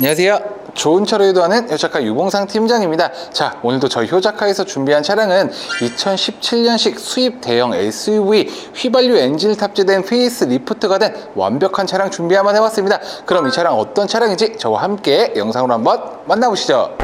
안녕하세요. 좋은 차로 유도하는 효자카 유봉상 팀장입니다. 자, 오늘도 저희 효자카에서 준비한 차량은 2017년식 수입 대형 SUV 휘발유 엔진을 탑재된 페이스 리프트가 된 완벽한 차량 준비 한번 해봤습니다. 그럼 이 차량 어떤 차량인지 저와 함께 영상으로 한번 만나보시죠.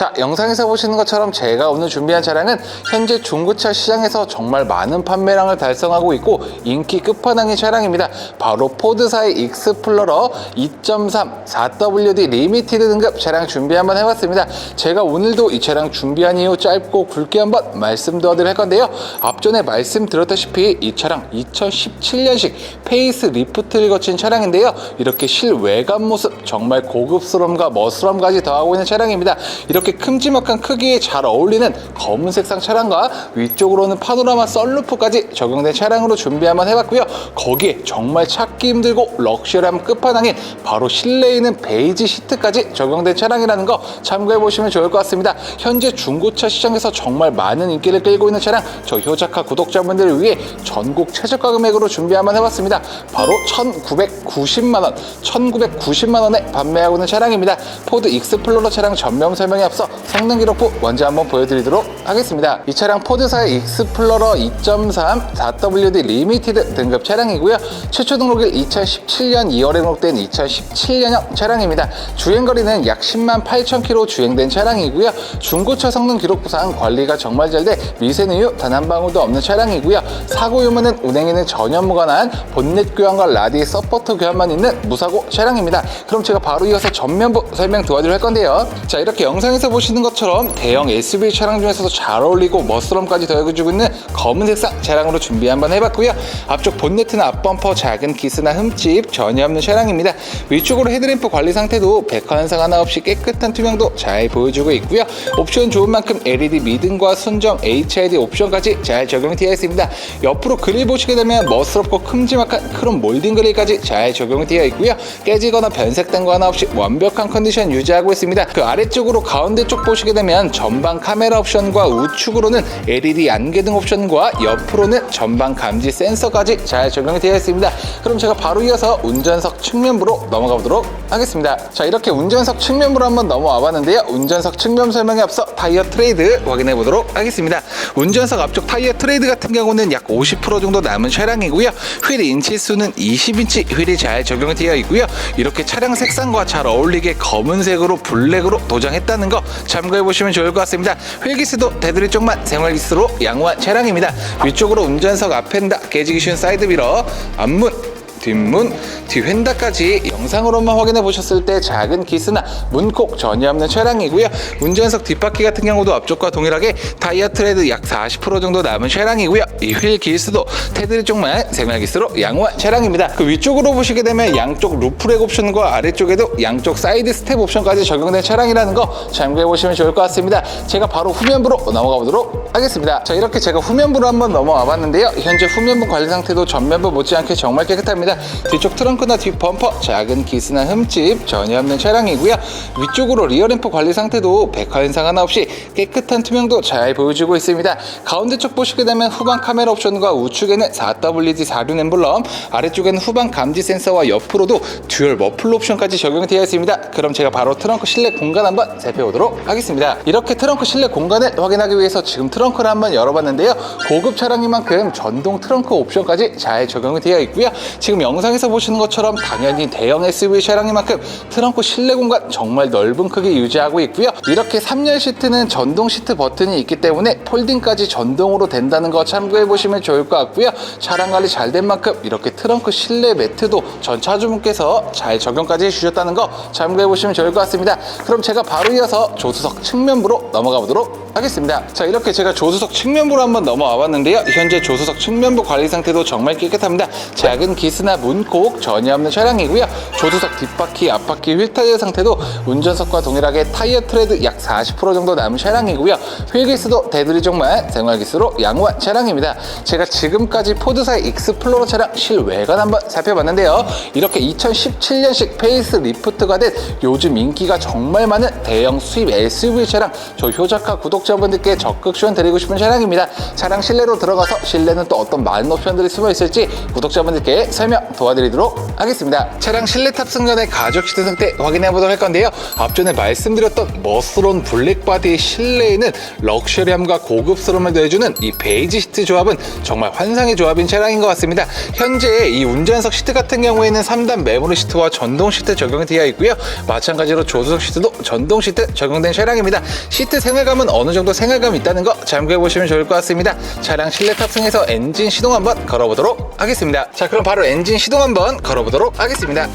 자, 영상에서 보시는 것처럼 제가 오늘 준비한 차량은 현재 중고차 시장에서 정말 많은 판매량을 달성하고 있고 인기 끝판왕의 차량입니다. 바로 포드사의 익스플로러 2.3 4WD 리미티드 등급 차량 준비 한번 해봤습니다. 제가 오늘도 이 차량 준비한 이후 짧고 굵게 한번 할 건데요. 앞전에 말씀드렸다시피 이 차량 2017년식 페이스 리프트를 거친 차량인데요. 이렇게 실외관 모습 정말 고급스러움과 멋스러움까지 더하고 있는 차량입니다. 이렇게 큼지막한 크기에 잘 어울리는 검은 색상 차량과 위쪽으로는 파노라마 썬루프까지 적용된 차량으로 준비 한번 해봤고요. 거기에 정말 찾기 힘들고 럭셔리함 끝판왕인 바로 실내에 있는 베이지 시트까지 적용된 차량이라는 거 참고해 보시면 좋을 것 같습니다. 현재 중고차 시장에서 정말 많은 인기를 끌고 있는 차량 저 효자카 구독자분들을 위해 전국 최저가 금액으로 준비 한번 해봤습니다. 바로 1,990만 원, 1,990만 원에 판매하고 있는 차량입니다. 포드 익스플로러 차량 전면 설명에 앞서 성능 기록부 먼저 한번 보여드리도록 하겠습니다. 이 차량 포드사의 익스플로러 2.3 4WD 리미티드 등급 차량이고요. 최초 등록일 2017년 2월에 등록된 2017년형 차량입니다. 주행거리는 약 10만 8천 킬로 주행된 차량이고요. 중고차 성능 기록 부상 관리가 정말 잘 돼 미세누유 단 한 방울도 없는 차량이고요. 사고 유무는 운행에는 전혀 무관한 본넷 교환과 라디 서포터 교환만 있는 무사고 차량입니다. 그럼 제가 바로 이어서 전면부 설명 도와드릴 할 건데요. 자 이렇게 영상에서 보시는 것처럼 대형 SUV 차량 중에서도 잘 어울리고 멋스럼까지 더해주고 있는 검은 색상 차량으로 준비 한번 해봤고요. 앞쪽 본네트나 앞범퍼 작은 기스나 흠집 전혀 없는 차량입니다. 위쪽으로 헤드램프 관리 상태도 백화 현상 하나 없이 깨끗한 투명도 잘 보여주고 있고요. 옵션 좋은 만큼 LED 미등과 순정 HID 옵션까지 잘 적용되어 있습니다. 옆으로 그릴 보시게 되면 멋스럽고 큼지막한 크롬 몰딩 그릴까지 잘 적용되어 있고요. 깨지거나 변색된 거 하나 없이 완벽한 컨디션 유지하고 있습니다. 그 아래쪽으로 가운데 쪽 보시게 되면 전방 카메라 옵션과 우측으로는 LED 안개등 옵션과 옆으로는 전방 감지 센서까지 잘 적용이 되어 있습니다. 그럼 제가 바로 이어서 운전석 측면부로 넘어가 보도록 하겠습니다. 자 이렇게 운전석 측면부로 한번 넘어와 봤는데요. 운전석 측면 설명에 앞서 타이어 트레이드 확인해 보도록 하겠습니다. 운전석 앞쪽 타이어 트레이드 같은 경우는 약 50% 정도 남은 차량이고요. 휠 인치 수는 20인치 휠이 잘 적용이 되어 있고요. 이렇게 차량 색상과 잘 어울리게 검은색으로 블랙으로 도장했다는 거 참고해 보시면 좋을 것 같습니다. 휠기스도 테두리 쪽만 생활기스로 양호한 차량입니다. 위쪽으로 운전석 앞엔다 깨지기 쉬운 사이드 미러 앞문 뒷문, 뒤휀다까지 영상으로만 확인해 보셨을 때 작은 기스나 문콕 전혀 없는 차량이고요. 운전석 뒷바퀴 같은 경우도 앞쪽과 동일하게 타이어 트레드 약 40% 정도 남은 차량이고요. 이 휠 기스도 테두리 쪽만 생활 기스로 양호한 차량입니다. 그 위쪽으로 보시게 되면 양쪽 루프렉 옵션과 아래쪽에도 양쪽 사이드 스텝 옵션까지 적용된 차량이라는 거 참고해 보시면 좋을 것 같습니다. 제가 바로 후면부로 넘어가 보도록 하겠습니다. 자 이렇게 제가 후면부로 한번 넘어와 봤는데요. 현재 후면부 관리 상태도 전면부 못지않게 정말 깨끗합니다. 뒤쪽 트렁크나 뒷 범퍼 작은 기스나 흠집 전혀 없는 차량이고요. 위쪽으로 리어 램프 관리 상태도 백화 현상 하나 없이 깨끗한 투명도 잘 보여주고 있습니다. 가운데 쪽 보시게 되면 후방 카메라 옵션과 우측에는 4WD 4륜 엠블럼, 아래쪽에는 후방 감지 센서와 옆으로도 듀얼 머플러 옵션까지 적용되어 있습니다. 그럼 제가 바로 트렁크 실내 공간 한번 살펴보도록 하겠습니다. 이렇게 트렁크 실내 공간을 확인하기 위해서 지금 트렁크를 한번 열어봤는데요. 고급 차량인 만큼 전동 트렁크 옵션까지 잘 적용이 되어 있고요. 지금 영상에서 보시는 것처럼 당연히 대형 SUV 차량인 만큼 트렁크 실내 공간 정말 넓은 크기 유지하고 있고요. 이렇게 3열 시트는 전동 시트 버튼이 있기 때문에 폴딩까지 전동으로 된다는 거 참고해 보시면 좋을 것 같고요. 차량 관리 잘 된 만큼 이렇게 트렁크 실내 매트도 전 차주분께서 잘 적용까지 해주셨다는 거 참고해 보시면 좋을 것 같습니다. 그럼 제가 바로 이어서 조수석 측면부로 넘어가 보도록 하겠습니다. 자 이렇게 제가 조수석 측면부로 한번 넘어와 봤는데요. 현재 조수석 측면부 관리 상태도 정말 깨끗합니다. 작은 기스나 문콕 전혀 없는 차량이고요. 조수석 뒷바퀴, 앞바퀴 휠 타이어 상태도 운전석과 동일하게 타이어 트레드 약 40% 정도 남은 차량이고요. 휠 기스도 테두리 쪽만 생활 기스로 양호한 차량입니다. 제가 지금까지 포드사의 익스플로러 차량 실외관 한번 살펴봤는데요. 이렇게 2017년식 페이스 리프트가 된 요즘 인기가 정말 많은 대형 수입 SUV 차량 저 효자카 구독 구독자분들께 적극 추천 드리고 싶은 차량입니다. 차량 실내로 들어가서 실내는 또 어떤 많은 옵션들이 숨어 있을지 구독자분들께 설명 도와드리도록 하겠습니다. 차량 실내 탑승 전에 가죽 시트 상태 확인해 보도록 할 건데요. 앞전에 말씀드렸던 머스론 블랙 바디의 실내에는 럭셔리함과 고급스러움을 더해주는 이 베이지 시트 조합은 정말 환상의 조합인 차량인 것 같습니다. 현재 이 운전석 시트 같은 경우에는 3단 메모리 시트와 전동 시트 적용이 되어 있고요. 마찬가지로 조수석 시트도 전동 시트 적용된 차량입니다. 시트 생활감은 어느 정도 생활감이 있다는 거 참고해 보시면 좋을 것 같습니다. 차량 실내 탑승해서 엔진 시동 한번 걸어보도록 하겠습니다. 자, 그럼 바로 엔진 시동 한번 걸어보도록 하겠습니다.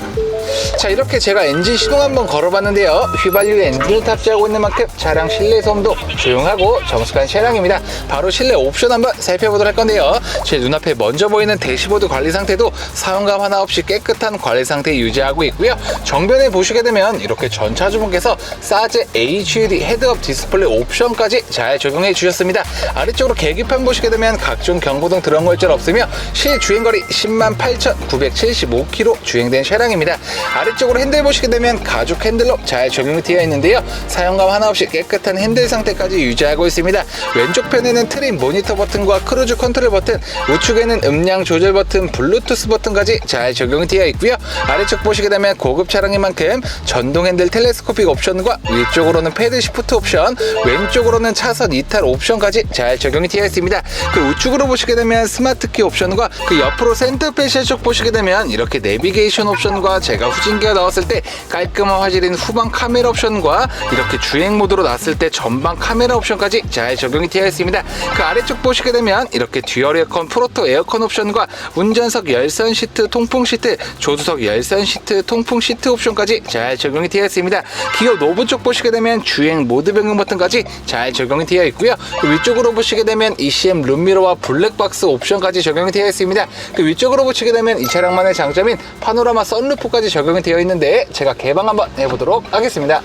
자 이렇게 제가 엔진 시동 한번 걸어봤는데요. 휘발유 엔진을 탑재하고 있는 만큼 차량 실내 소음도 조용하고 정숙한 차량입니다. 바로 실내 옵션 한번 살펴보도록 할 건데요. 제 눈앞에 먼저 보이는 대시보드 관리 상태도 사용감 하나 없이 깨끗한 관리 상태 유지하고 있고요. 정면에 보시게 되면 이렇게 전차주분께서 사제 HUD 헤드업 디스플레이 옵션까지 잘 적용해 주셨습니다. 아래쪽으로 계기판 보시게 되면 각종 경고등 들어온 걸절 없으며 실주행거리 10만 8,975km 주행된 차량입니다 아래쪽으로 핸들 보시게 되면 가죽 핸들로 잘 적용이 되어 있는데요. 사용감 하나 없이 깨끗한 핸들 상태까지 유지하고 있습니다. 왼쪽 편에는 트림 모니터 버튼과 크루즈 컨트롤 버튼, 우측에는 음량 조절 버튼, 블루투스 버튼까지 잘 적용이 되어 있고요. 아래쪽 보시게 되면 고급 차량인 만큼 전동 핸들 텔레스코픽 옵션과 위쪽으로는 패드 시프트 옵션, 왼쪽으로는 차선 이탈 옵션까지 잘 적용이 되어 있습니다. 그 우측으로 보시게 되면 스마트 키 옵션과 그 옆으로 센터 패시쪽 보시게 되면 이렇게 내비게이션 옵션과 제가 후진기가 나왔을 때 깔끔한 화질인 후방 카메라 옵션과 이렇게 주행 모드로 나왔을 때 전방 카메라 옵션까지 잘 적용이 되어 있습니다. 그 아래쪽 보시게 되면 이렇게 듀얼 에어컨 프로토 에어컨 옵션과 운전석 열선 시트 통풍 시트 조수석 열선 시트 통풍 시트 옵션까지 잘 적용이 되어 있습니다. 기어 노브 쪽 보시게 되면 주행 모드 변경 버튼까지 잘 적용이 되어 있고요. 그 위쪽으로 보시게 되면 ECM 룸미러와 블랙박스 옵션까지 적용이 되어 있습니다. 그 위쪽으로 보시게 되면 이 차량만의 장점인 파노라마 썬루프까지 적용이 되어 있는데 제가 개방 한번 해보도록 하겠습니다.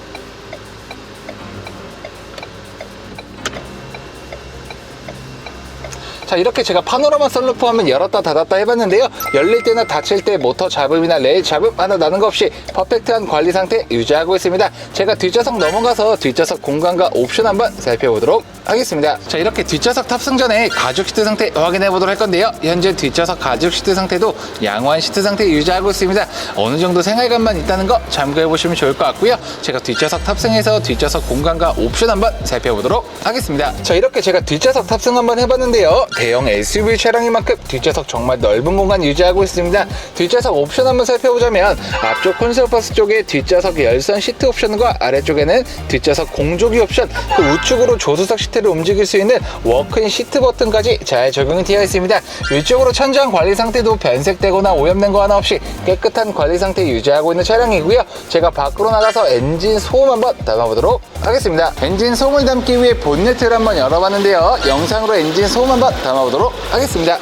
자 이렇게 제가 파노라마 썬루프 하면 열었다 닫았다 해봤는데요. 열릴 때나 닫힐 때 모터 잡음이나 레일 잡음 하나 나는 거 없이 퍼펙트한 관리 상태 유지하고 있습니다. 제가 뒷좌석 넘어가서 뒷좌석 공간과 옵션 한번 살펴보도록 하겠습니다. 자 이렇게 뒷좌석 탑승 전에 가죽 시트 상태 확인해 보도록 할 건데요. 현재 뒷좌석 가죽 시트 상태도 양호한 시트 상태 유지하고 있습니다. 어느 정도 생활감만 있다는 거 참고해 보시면 좋을 것 같고요. 제가 뒷좌석 탑승해서 뒷좌석 공간과 옵션 한번 살펴보도록 하겠습니다. 자 이렇게 제가 뒷좌석 탑승 한번 해봤는데요 대형 SUV 차량인 만큼 뒷좌석 정말 넓은 공간 유지하고 있습니다. 뒷좌석 옵션 한번 살펴보자면 앞쪽 콘솔 버스 쪽에 뒷좌석 열선 시트 옵션과 아래쪽에는 뒷좌석 공조기 옵션, 그 우측으로 조수석 시트를 움직일 수 있는 워크인 시트 버튼까지 잘 적용이 되어 있습니다. 위쪽으로 천장 관리 상태도 변색되거나 오염된 거 하나 없이 깨끗한 관리 상태 유지하고 있는 차량이고요. 제가 밖으로 나가서 엔진 소음 한번 담아보도록 하겠습니다. 엔진 소음을 담기 위해 본네트를 한번 열어봤는데요. 영상으로 엔진 소음 한번 담아보도록 하겠습니다.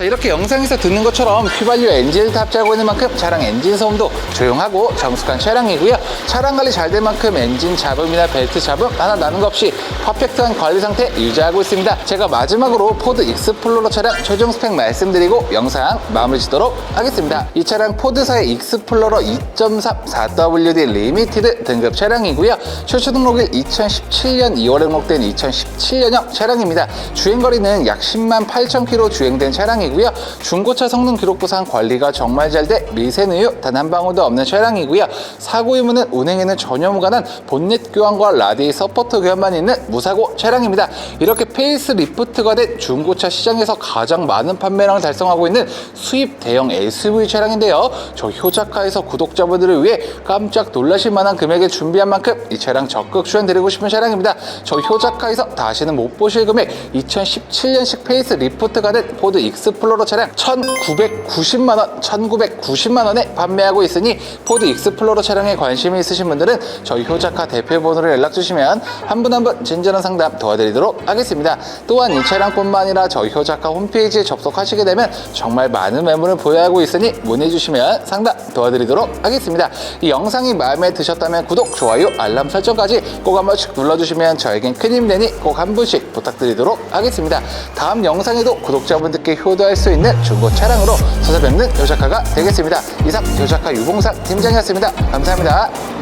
자 이렇게 영상에서 듣는 것처럼 휘발유 엔진을 탑재하고 있는 만큼 차량 엔진 소음도 조용하고 정숙한 차량이고요. 차량 관리 잘된 만큼 엔진 잡음이나 벨트 잡음 하나 나는 것 없이 퍼펙트한 관리 상태 유지하고 있습니다. 제가 마지막으로 포드 익스플로러 차량 최종 스펙 말씀드리고 영상 마무리 짓도록 하겠습니다. 이 차량 포드사의 익스플로러 2.3 4WD 리미티드 등급 차량이고요. 최초 등록일 2017년 2월에 등록된 2017년형 차량입니다. 주행거리는 약 10만 8천 킬로 주행된 차량이고 요. 중고차 성능 기록부상 관리가 정말 잘 돼 미세누유 단 한 방울도 없는 차량이고요. 사고 유무는 운행에는 전혀 무관한 본넷 교환과 라디에 서포터 교환만 있는 무사고 차량입니다. 이렇게 페이스 리프트가 된 중고차 시장에서 가장 많은 판매량을 달성하고 있는 수입 대형 SUV 차량인데요. 저 효자카에서 구독자분들을 위해 깜짝 놀라실 만한 금액을 준비한 만큼 이 차량 적극 추천드리고 싶은 차량입니다. 저 효자카에서 다시는 못 보실 금액 2017년식 페이스 리프트가 된 포드 익스 플로러 차량 1990만 원 1990만 원에 판매하고 있으니 포드 익스플로러 차량에 관심이 있으신 분들은 저희 효자카 대표 번호로 연락 주시면 한 분 한 분 친절한 상담 도와드리도록 하겠습니다. 또한 이 차량뿐만 아니라 저희 효자카 홈페이지에 접속하시게 되면 정말 많은 매물을 보유하고 있으니 문의 주시면 상담 도와드리도록 하겠습니다. 이 영상이 마음에 드셨다면 구독, 좋아요, 알람 설정까지 꼭 한 번씩 눌러주시면 저에겐 큰 힘 되니 꼭 한 분씩 부탁드리도록 하겠습니다. 다음 영상에도 구독자분들께 효도할 수 있는 중고 차량으로 찾아뵙는 요자카가 되겠습니다. 이상 요자카 유봉상 팀장이었습니다. 감사합니다